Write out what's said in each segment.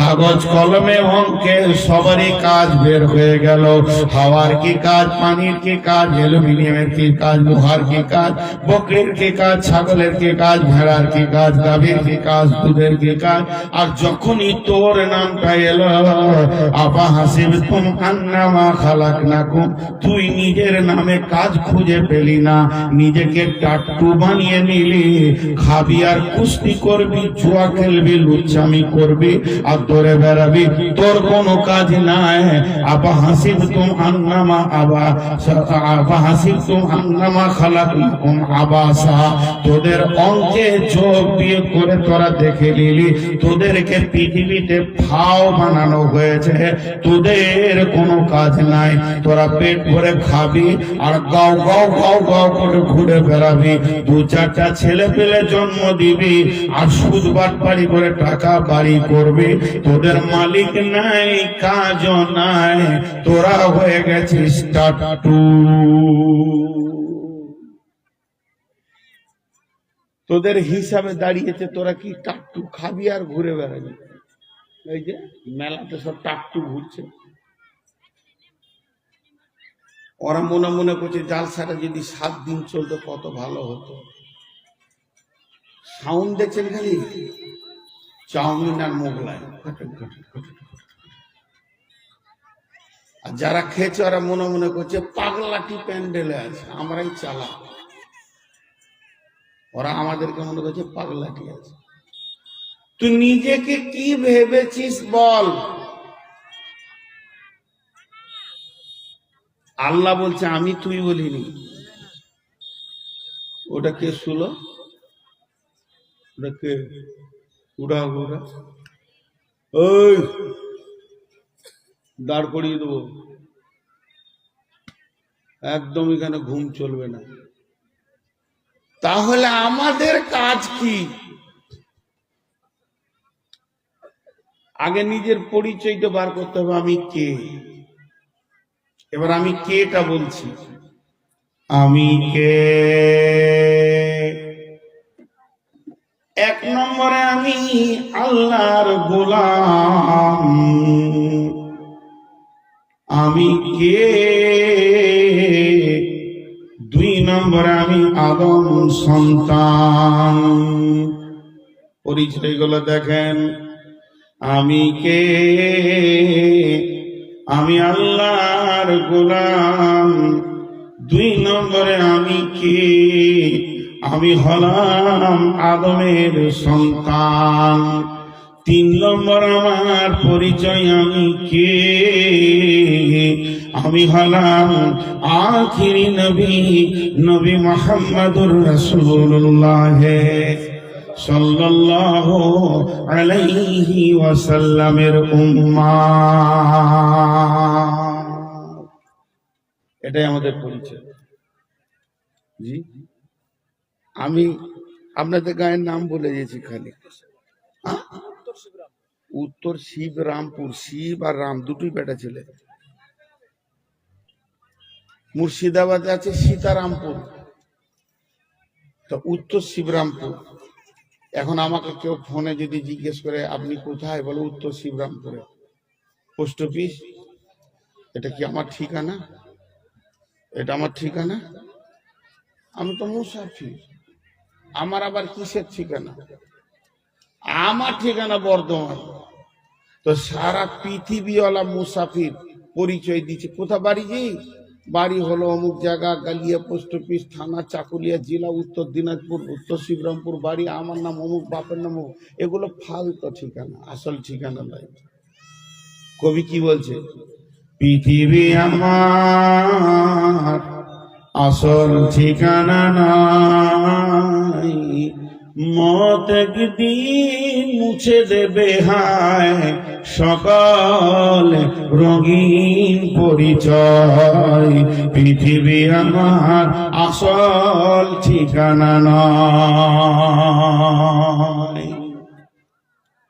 কাগজ কলমে অঙ্কে সবারই কাজ বের হয়ে গেল। হাওয়ার কি কাজ, পানির কি কাজ, অ্যালুমিনিয়ামের কি কাজ, লোহার কি কাজ, বকরির কি কাজ, ছাগলের কি কাজ, ভেড়ার কি কাজ, গাভীর কি কাজ, দুধের কি কাজ। আর যখনই তোর নামটা এলো আপা হাসিব, তুম আন্নামা খালাক নাকুম তুই নিজের নামে কাজ খুঁজে পেলি না। নিজেকে টাট্টু বানিয়ে নিলি। খাবি আর কুস্তি করবি, জুয়া খেলবি, লুচ্চামি করবি। আর দৌড়ে বেড়াবি। তোর কোনো কাজ নাই। আপা হাসিব তুম আন্নামা আবা। আপা হাসিব তুম আন্নামা খালাক আবাসা। তোদের অঙ্কে যোগ দিয়ে করে তোরা দেখে নিলি। তোদেরকে পৃথিবীতে ফাও বানানো হয়েছে। তোদের কোনো কাজ নাই। তোরা পেট ভরে খাবি আর গাও গাও গাও গাও করে ঘুরে বেড়াবি। দু চারটা ছেলে পেলে জন্ম দিবি আর সুদ বাটপাড়ি করে টাকা বাড়ি করবি। তোদের মালিক নাই, কাজও নাই, তোরা হয়ে গেছিস তোদের হিসাবে দাঁড়িয়েছে, তোরা কি টাট্টু খাবি আর ঘুরে বেড়াবি? এই যে, মেলাতে সব টাট্টু ঘুরছে। ওরা মনে মনে করছে, জালসাটা যদি সাত দিন চলতো, কত ভালো হতো। সাউন্ড দেখছেন খালি? চাউমিন আর মোগলাই। আর যারা খেয়েছে, ওরা মনে মনে করছে, পাগলাটি প্যান্ডেলে আছে, আমরাই চালা ওরা আমাদেরকে মনে করছে, পাগলাটি আছে। তুই নিজেকে কি ভেবেছিস বল? আল্লাহ বলছে, আমি তুই বলিনি। ওটা কে শুলো? ওটা কে? উড়া উড়া ওই দাঁড় করিয়ে দেবো। একদম এখানে ঘুম চলবে না। তাহলে আমাদের কাজ কি? আগে নিজের পরিচয়টা বার করতে হবে, আমি কে? এবার আমি কেটা বলছি। আমি কে? এক নম্বরে আমি আল্লাহর গোলাম। আমি কে? দুই নম্বরে আমি আদম সন্তান। পরিচয়গুলো দেখেন। আমি কে? আমি আল্লাহর গোলাম। দুই নম্বরে আমি কে? আমি হলাম আদমের সন্তান। তিন নম্বর আমার পরিচয় আমি কে? আমি হলাম আখিরি নবী নবী মোহাম্মদুর রসুল্লাহ সাল্লাল্লাহু আলাইহি ওয়াসাল্লামের উম্মাহ এটাই আমাদের পরিচয়। জি? আমি আপনাদের গায়ের নাম বলে দিয়েছি খালি? উত্তর শিব রামপুর শিব আর রাম, দুটোই বেটা ছেলে। মুর্শিদাবাদে আছে সীতারামপুর। তো উত্তর শিবরামপুর। এখন আমাকে কেউ ফোনে যদি জিজ্ঞেস করে, আপনি কোথায়? বলে উত্তর শিবরামপুরে। Post office? এটা কি আমার ঠিকানা? এটা আমার ঠিকানা? আমি তো মুসাফির। আমার আবার কিসের ঠিকানা? আমার ঠিকানা বর্ধমান। তো সারা পৃথিবীওয়ালা মুসাফির পরিচয় দিচ্ছে। কোথা বাড়ি যে বাড়ি হলো অমুক জায়গা, গালিয়া পোস্ট অফিস, থানা, চাকুলিয়া জেলা, উত্তর দিনাজপুর, উত্তর শিবরামপুর বাড়ি। আমার নাম অমুক, বাপের নাম এগুলো ফালতো ঠিকানা, আসল ঠিকানা নয় কবি কি বলছে? পৃথিবী আমার আসল ঠিকানা নাই। মত একদিন মুছে দেবে হায়। সকল রঙিন পরিচয়। পৃথিবী আমার আসল ঠিকানা নয়।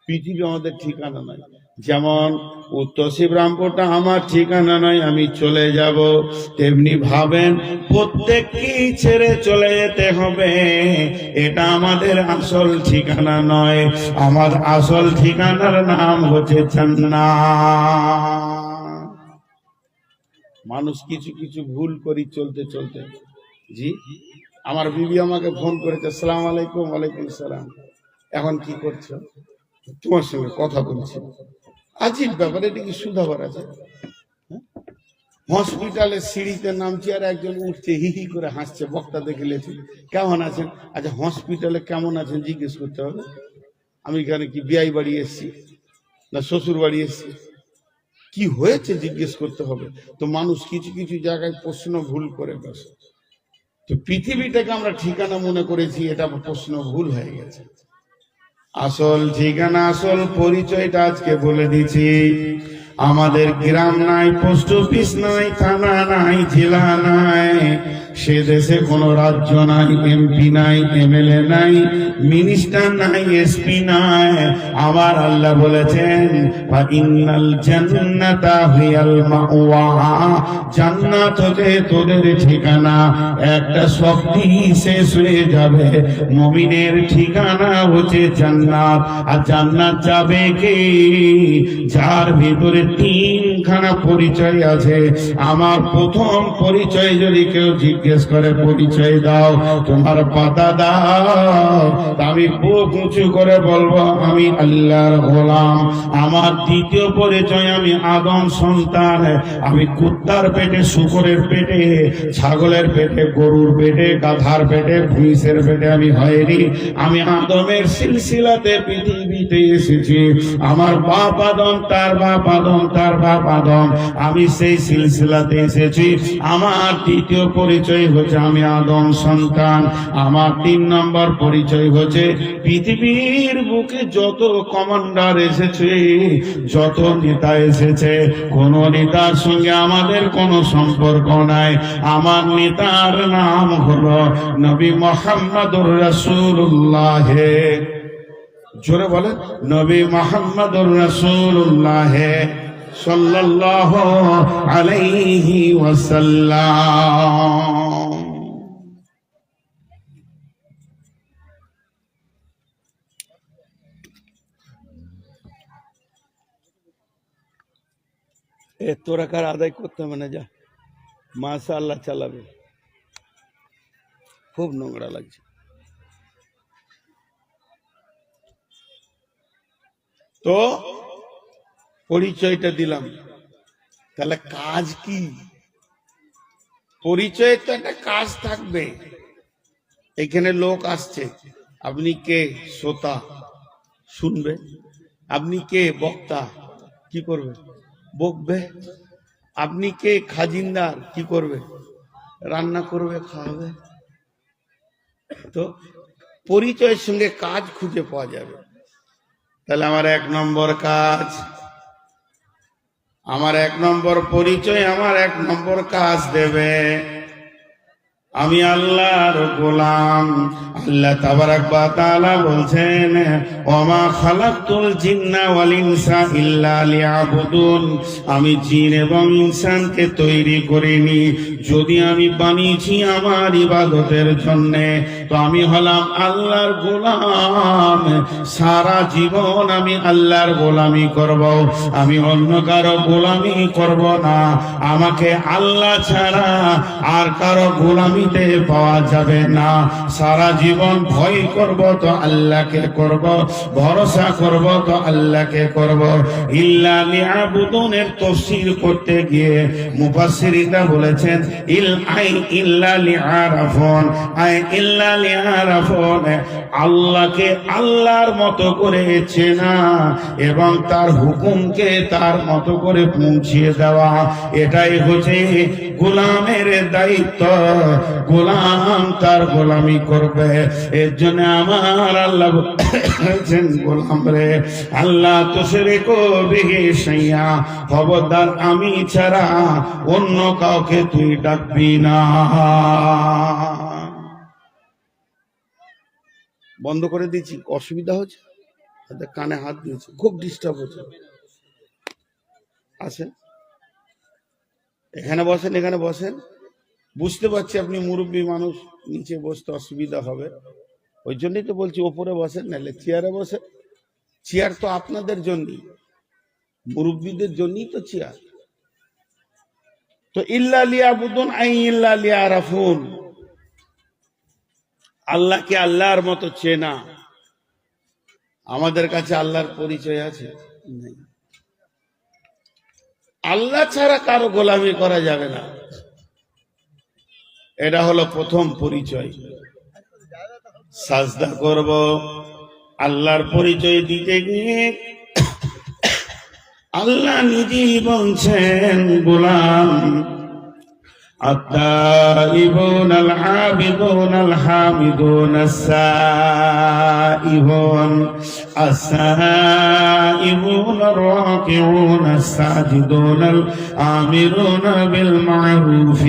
পৃথিবী আমাদের ঠিকানা নয় যেমন উত্তর শিবরামপুরটা আমার ঠিকানা নয় আমি চলে যাব। তেমনি ভাবেন প্রত্যেককেই ছেড়ে চলে যেতে হবে? এটা আমাদের আসল ঠিকানা নয়। আমার আসল ঠিকানার নাম হচ্ছে জান্নাত। মানুষ কিছু কিছু ভুল করি চলতে চলতে। জি? আমার বিবি আমাকে ফোন করেছে সালাম আলাইকুম, ওয়ালাইকুম সালাম। এখন কি করছ? তোমার সঙ্গে কথা বলছি। আজীব ব্যাপার, এটা কি সুধাবার আছে হ্যাঁ? হসপিটালে সিঁড়িতে নামছি আর একজন উঠছে, হি হি করে হাসছে, বক্তা দেখে লেছি কেমন আছেন? আচ্ছা হসপিটালে কেমন আছেন জিজ্ঞেস করতে হবে? আমি এখানে কি বিয়াই বাড়ি এসছি? না শ্বশুর বাড়ি এসছি? কি হয়েছে জিজ্ঞেস করতে হবে? তো মানুষ কিছু কিছু জায়গায় প্রশ্ন ভুল করে বসে। তো পৃথিবীটাকে আমরা ঠিকানা মনে করেছি, এটা প্রশ্ন ভুল হয়ে গেছে। আসল ঠিকানা, আসল পরিচয়টা আজকে বলে দিছি আমাদের গ্রাম নাই, পোস্ট অফিস নাই, থানা নাই, জেলা নাই। সে দেশে কোনো রাজ্য নাই, এমপি নাই, এমএলএ নাই, মিনিস্টার নাই, এসপি নাই। আমার আল্লাহ বলেছেন "ফা ইন্নাল জান্নাতা হিয়াল মাওয়া। জান্নাত হতে তোদের ঠিকানা। একটা শক্তি শেষ হয়ে যাবে। মুমিনের ঠিকানা হচ্ছে জান্নাত। আর জান্নাত যাবে কে? যার ভিতরে তিনখানা পরিচয় আছে। আমার প্রথম পরিচয় যদি কেউ জিজ্ঞেস করে, পরিচয় দাও, তোমার পাতা দাও। আমি বুক উঁচু করে বলব, আমি আল্লাহর গোলাম। আমার দ্বিতীয় পরিচয় আমি আদম সন্তান। আমি কুত্তার পেটে, শুকরের পেটে, ছাগলের পেটে, গরুর পেটে, গাধার পেটে, ভুইসের পেটে আমি হয়নি। আমি আদমের সিলসিলাতে, পৃথিবীতে এসেছি। আমার বাপ আদম, তার বাপ আদম, তার বাপ আদম। আমি সেই সিলসিলাতে এসেছি। আমার তৃতীয় পরিচয় হচ্ছে আমি আদম সন্তান। আমার তিন নম্বর পরিচয় হচ্ছে পৃথিবীর বুকে যত কমান্ডার এসেছে, যত নেতা এসেছে, কোন নেতার সঙ্গে আমাদের কোনো সম্পর্ক নাই। আমার নেতার নাম হলো নবী মোহাম্মদুর রাসূলুল্লাহ। জোরে বলেন, নবী মোহাম্মদুর রাসূলুল্লাহ। সাল্লাল্লাহু আলাইহি ওয়াসাল্লাম এ তোরা কার আদায় করতে হবে না যা মাসা আল্লাহ চালাবে খুব নোংরা লাগছে তো পরিচয়টা দিলাম। তাহলে কাজ কি? পরিচয় তো একটা কাজ থাকবে। এখানে লোক আসছে। আপনি কে? শ্রোতা। শুনবে। আপনি কে? বক্তা। কি করবে? বকবে। আপনি কে? খাজিনদার। কি করবে? রান্না করবে, খাওয়াবে। তো পরিচয়ের সঙ্গে কাজ খুঁজে পাওয়া যাবে। তাহলে আমার এক নম্বর কাজ। আমার এক নম্বর পরিচয়, আমার এক নম্বর কাজ দেবে। আমি আল্লাহর গোলাম। আল্লাহ তাবারাক তাআলা বলছেন, ওমা খালাকতুল জিন্না ওয়াল ইনসা ইল্লা লিয়াবুদুন। আমি জিন এবং ইনসানকে তৈরি করিনি। যদি আমি বানিয়েছি আমার ইবাদতের জন্য তো আমি হলাম আল্লাহর গোলাম। সারা জীবন আমি আল্লাহর গোলামি করব। আমি অন্য কারও গোলামি করব না। আমাকে আল্লাহ ছাড়া আর কারও গোলামিতে পাওয়া যাবে না। সারা জীবন ভয় করব তো আল্লাহকে করব। ভরসা করব তো আল্লাহকে করব। ইল্লা লিয়াবুদুনের তাফসীর করতে গিয়ে মুফাসসিরিনরা বলেছেন, ইল আই ইল্লা লিআরাফুন। আই ইল্লা আল্লাহকে আল্লাহর মতো করে চেনা এবং তার হুকুমকে তার মতো করে পৌঁছিয়ে দেওয়া। এটাই হচ্ছে গোলামের দায়িত্ব। গোলাম তার গোলামি করবে। এর জন্য আমার আল্লাহ গোলাম রে, আল্লাহ তো সেরে সাইয়া, খবরদার আমি ছাড়া অন্য কাউকে তুই ডাকবি না। বন্ধ করে দিয়েছি, অসুবিধা হচ্ছে? তাদের কানে হাত দিয়েছে, খুব ডিস্টার্ব হচ্ছে। আসেন। এখানে বসেন এখানে বসেন। বুঝতে পারছি আপনি মুরব্বী মানুষ, নিচে বসতে অসুবিধা হবে। ওই জন্যই তো বলছি, ওপরে বসেন, নাহলে চেয়ারে বসে চেয়ার তো আপনাদের জন্যই, মুরব্বীদের জন্যই তো চেয়ার তো ইল্লা লিয়া বুদুন আই ইল্লা লিয়া আরাফুন আল্লাহকে আল্লাহর মতো চেনা। আমাদের কাছে আল্লাহর পরিচয় আছে? আল্লাহ ছাড়া কারও গোলামি করা যাবে না। এটা হলো প্রথম পরিচয়। সাজদা করব, আল্লাহর পরিচয় দিতে গিয়ে আল্লাহ নিজেই বলছেন, গোলাম التائبون العابدون الحامدون السائبون السائبون الراكعون الساجدون الآمرون بالمعروف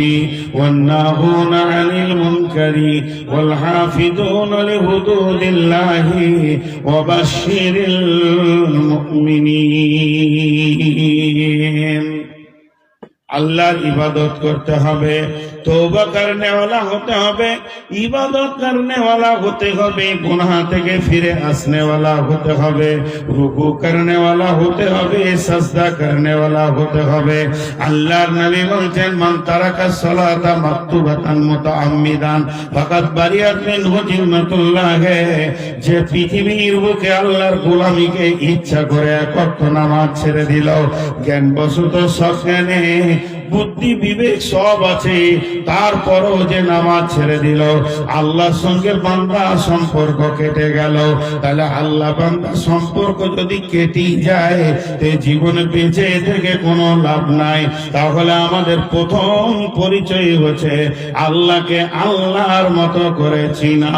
والناهون عن المنكر والحافظون لحدود الله وبشر المؤمنين. আল্লাহর ইবাদত করতে হবে। তৌবা করনেওয়ালা হতে হবে, ইবাদত করনেওয়ালা হতে হবে, গুনাহ থেকে ফিরে আসনেওয়ালা হতে হবে, রুকু করনেওয়ালা হতে হবে, সাজদা করনেওয়ালা হতে হবে। আল্লাহর নবী বলছেন, মান তারাকা সালাতা মাকতুবাতান মুতাআম্মিদান, ফাকাদ বারিয়াত মিনহু জিন্নাতুল্লাহ যে পৃথিবীর বুকে আল্লাহর গোলামিকে ইচ্ছা করে এক নামাজ ছেড়ে দিল। জ্ঞান বসত সজ্ঞানে বুদ্ধি, বিবেক সব আছে। তারপরও যে নামাজ ছেড়ে দিল, আল্লাহর সঙ্গে বান্দা সম্পর্ক কেটে গেল। তাহলে আল্লাহ বান্দা সম্পর্ক যদি কেটেই যায়, তে জীবনে বেঁচে থেকে কোনো লাভ নাই। তাহলে আমাদের প্রথম পরিচয় হচ্ছে, আল্লাহকে আল্লাহর মতো করে চিনা।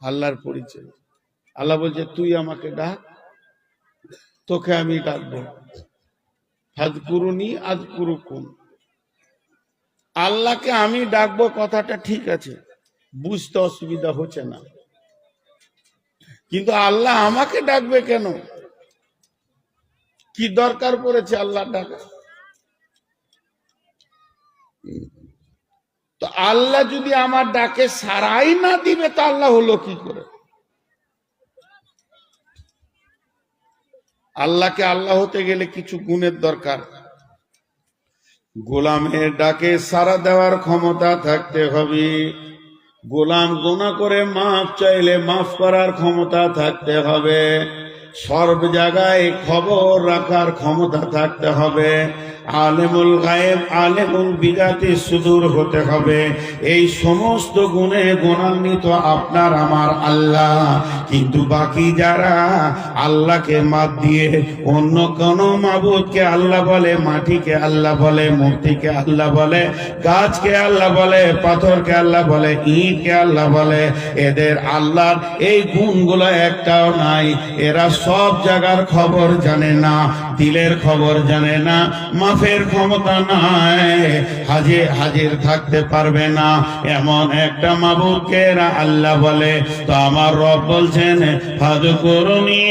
আল্লাহর পরিচয়। আল্লাহ বলছে, তুই আমাকে ডাক, তোকে আমি ডাকবো। হাজকুরুনি আজ কুরুকুন আল্লাহকে আমি ডাকবো, কথাটা ঠিক আছে, বুঝতে অসুবিধা হচ্ছে না। কিন্তু আল্লাহ আমাকে ডাকবে কেন? কি দরকার পড়েছে আল্লাহ ডাকা? তো আল্লাহ যদি আমার ডাকে সারাই না দিবে, তা আল্লাহ হলো কি করে? আল্লাহকে আল্লাহ হতে গেলে কিছু গুণের দরকার। গোলামের ডাকে সারা দেওয়ার ক্ষমতা থাকতে হবে। গোলাম গোনা করে মাফ চাইলে মাফ করার ক্ষমতা থাকতে হবে। সর্ব জায়গায় খবর রাখার ক্ষমতা থাকতে হবে। আলেমুল গায়েব, আলেমুল বিজাতি সুদূর হতে হবে। এই সমস্ত গুণে গুণান্বিত আপনার আমার আল্লাহ। কিন্তু বাকি যারা আল্লাহকে মাত দিয়ে অন্য কোন মাবুদকে আল্লাহ বলে, মাটিকে আল্লাহ বলে, মূর্তিকে আল্লাহ বলে, গাছকে আল্লাহ বলে, পাথরকে আল্লাহ বলে, ইটকে আল্লাহ বলে, এদের আল্লাহর এই গুণগুলো একটাও নাই। এরা সব জায়গার খবর জানে না, দিলের খবর জানে না মাফের ক্ষমতা নাই। হাজির হাজির থাকতে পারবে না। এমন একটা মাবুদকে এরা আল্লাহ বলে, তো আমার রব বলছেন হাজ করুনি।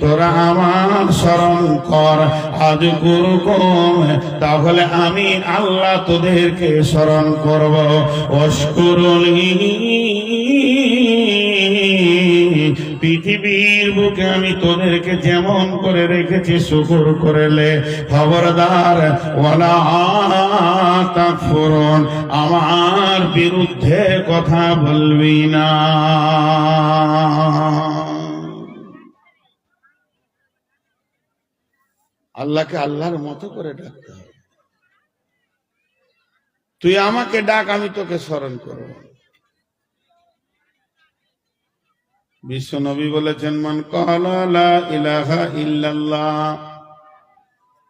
তোরা আমার স্মরণ কর আজ গুরু কম তাহলে আমি আল্লাহ তোদেরকে স্মরণ করব। অস্করুনি পৃথিবীর বুকে আমি তোদেরকে যেমন করে রেখেছি, শুকুর করেলে খবরদার আমার বিরুদ্ধে কথা বলবি না। আল্লাহকে আল্লাহর মতো করে ডাকতে হবে। তুই আমাকে ডাক, আমি তোকে স্মরণ করব। বিশ্ব নবী বলেছেন, মান কালা ইলাহা ইল্লাল্লাহ,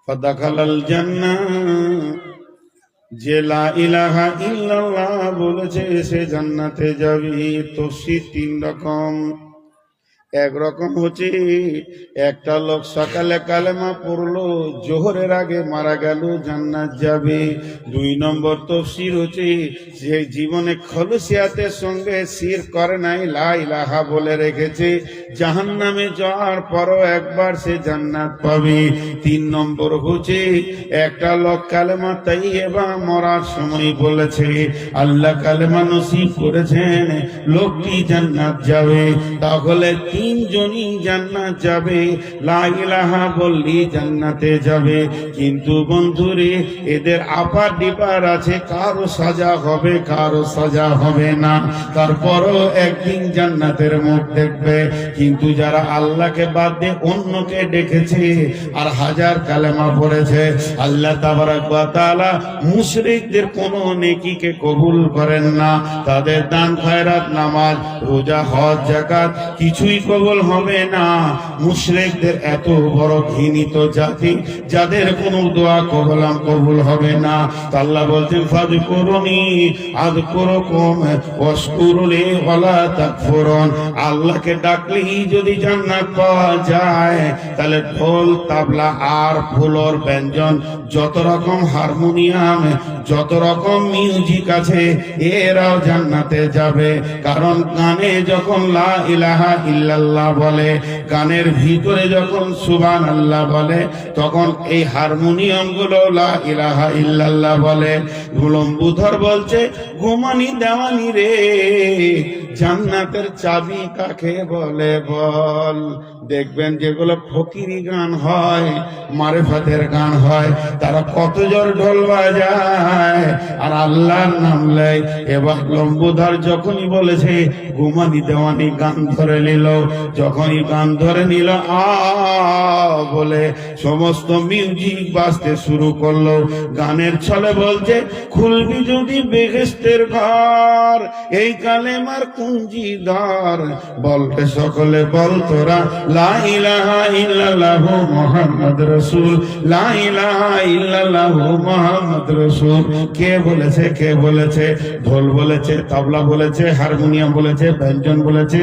ফাদাখালাল জান্নাহ। যে লা ইলাহা ইল্লাল্লাহ বলেছে, সে জান্নাতে যাবি। তফসির তিন রকম। একরকম হচ্ছে। একটা লোক সকালে কালেমা পড়ল, জোহরের আগে মারা গেল, জান্নাত যাবে। দুই নম্বর তফসির হচ্ছে, যে জীবনে খলসিয়াতের সঙ্গে সির করে নাই লাই লাহা বলে রেখেছে জাহান নামে যাওয়ার পরও একবার সে জান্নাত পাবে। তিন নম্বর হচ্ছে, একটা লোক কালেমা তাই এবার মরার সময় বলেছে, আল্লাহ কালেমা নসিব করেছেন, লোকটি জান্নাত যাবে। তাহলে তিনজনই জান্নাত যাবে। লা ইলাহা বললি জান্নাতে যাবে। কিন্তু বন্ধুরে, এদের আপার ডিপার আছে, কারও সাজা হবে, কারও সাজা হবে না। তারপরও একদিন জান্নাতের মুখ দেখবে। কিন্তু যারা আল্লাহকে বাদ দিয়ে অন্যকে ডেকেছে আর হাজার কালেমা পড়েছে, আল্লাহ তাবারাক ওয়া তাআলা মুশরিকদের কোনো নেকিকে কবুল করেন না। তাদের দান খয়রাত, নামাজ, রোজা, হজ, যাকাত কিছুই কবুল হবে না। মুশরিকদের এত বড় ঘৃণিত জাতি, যাদের কোনো দোয়া কবলাম কবুল হবে না। তা আল্লাহ বলছেন ফাজ করুনি আদ করকম অস্কুরুলে ওয়ালা তাকফুরুন। আল্লাহকে ডাকলেই যদি জান্নাত পাওয়া যায়, তাহলে ঢোল, তাবলা আর ফুলর ব্যঞ্জন, যত রকম হারমোনিয়াম, যত রকম মিউজিক আছে, এরাও জান্নাতে যাবে। কারণ কানে যখন লা ইলাহা ইল্লাল্লাহ বলে, গানের ভিতরে যখন সুবান আল্লাহ বলে, তখন এই হারমোনিয়ামগুলো ইলাহা ইল্লাল্লাহ বলে। গুলম্বুধর বলছে গোমানি দেওয়ানি রে, জান্নাতের চাবি কাকে বলে বল? দেখবেন যেগুলো ফকিরি গান হয় মারে মারেফাতের গান হয়, তারা কত জোর ঢোল বাজায়। আর আল্লাহর নাম লেয় এবার লম্বুধার যখনই বলেছে ঘুমানি দেওয়ানি গান ধরে নিল। যখনই গান ধরে নিল, আ বলে সমস্ত মিউজিক বাজতে শুরু করল। গানের ছলে বলছে, খুলবি যদি বেহেস্তের ঘর এই কালেমার কুঞ্জি ধর বলতে সকলে বল তোরা, লা ইলাহা ইল্লাল্লাহু মুহাম্মদ রাসূল। লা ইলাহা ইল্লাল্লাহু মুহাম্মদ রাসূল। কে বলেছে কে বলেছে? ঢোল বলেছে, তবলা বলেছে, হারমোনিয়াম বলেছে, ব্যঞ্জন বলেছে,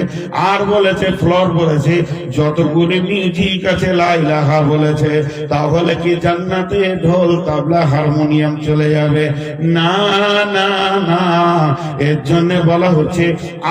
আর বলেছে, ফ্লোর বলেছে। যতগুলি মিউজিক আছে, লা ইলাহা বলেছে, তাহলে কি জান্নাতে ঢোল, তবলা, হারমোনিয়াম চলে যাবে? না না না। এর জন্য বলা হচ্ছে,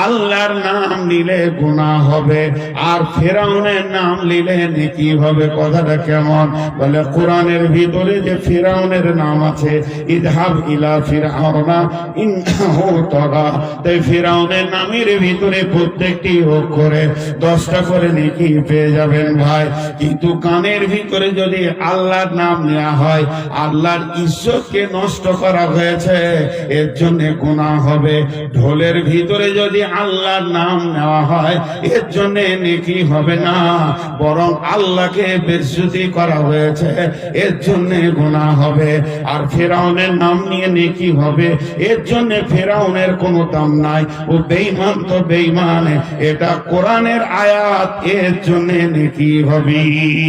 আল্লাহর নাম নিলে গুনাহ হবে, আর ফেরাউনের নাম নিলে নেকি হবে। কথাটা কেমন? বলে, কোরআনের ভিতরে যে ফেরাউনের নাম আছে, ইদহাব ইলা ফিরাউনা ইন্নাহু তাগা তাই ফেরাউনের নামের ভিতরে প্রত্যেকটি অক্ষরে দশটা করে নেকি পেয়ে যাবেন ভাই। কিন্তু কানের ভিতরে যদি আল্লাহর নাম নেওয়া হয়, আল্লাহর ঈশ্বরকে নষ্ট করা হয়েছে, এর জন্য গুনাহ হবে। ঢোলের ভিতরে যদি আল্লাহর নাম নেওয়া হয়, এর জন্য নেকি হবে না, বরং আল্লাহকে বেজ্জতি করা হয়েছে, এর জন্য গুনাহ হবে। আর ফেরাউনের নাম নিয়ে নেকি হবে, এর জন্য ফেরাউনের কোনো দাম নাই। ও বেঈমান তো বেঈমান, এটা কোরআনের আয়াত, এর জন্য নেকি হবে।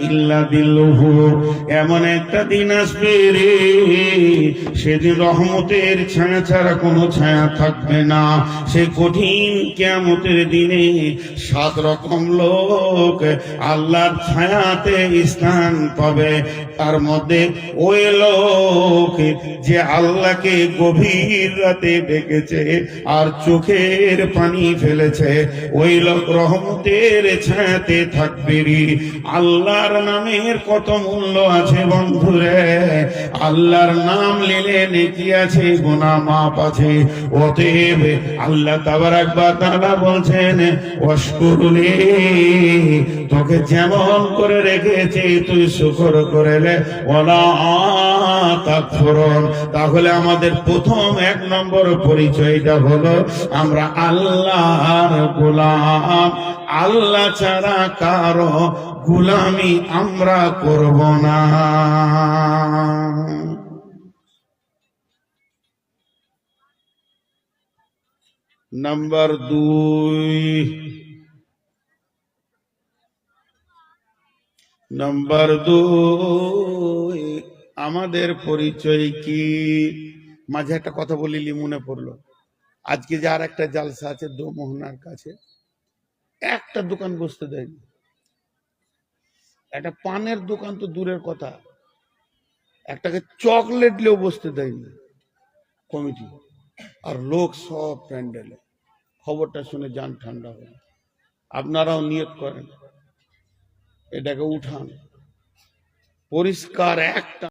ইল্লা এমন একটা দিন আসবে রে, সেদিন রহমতের ছায়া ছাড়া কোনো ছায়া থাকবে না। সে কঠিন কিয়ামতের দিনে সাত রকম লোক আল্লাহর ছায়াতে স্থান পাবে। তার মধ্যে ওই লোক যে আল্লাহকে গভীর রাতে ডেকেছে আর চোখের পানি ফেলেছে, ওই লোক রহমতের ছায়াতে থাকবে আল্লাহর নামের কত মূল্য আছে বন্ধুরে? আল্লাহর নাম নিলে নেকি আছে গুনা মাপ আছে। অতএব আল্লাহ তাবারাক একবার তাআলা বলছেন অশকুরুলি তোকে যেমন করে রেখেছে, তুই শুকর করে তাহলে আমাদের প্রথম এক নম্বর পরিচয়টা হলো, আমরা আল্লাহর গোলাম। আল্লাহ ছাড়া কারও গোলামি আমরা করব না। নাম্বার দুই। নাম্বার দুই, আমাদের পরিচয় কি? মাঝে একটা কথা বলিলি মনে পড়ল। আজকে যে আর একটা জালসা আছে দো মোহনার কাছে, একটা দোকান বসতে দেয়নি। একটা পানের দোকান তো দূরের কথা। একটাকে চকলেট লেও বসতে দেয়নি কমিটি। আর লোক সব প্যান্ডেলে। খবরটা শুনে যান ঠান্ডা হয়ে। আপনারাও নিয়োগ করেন। এটাকে উঠান। পরিষ্কার একটা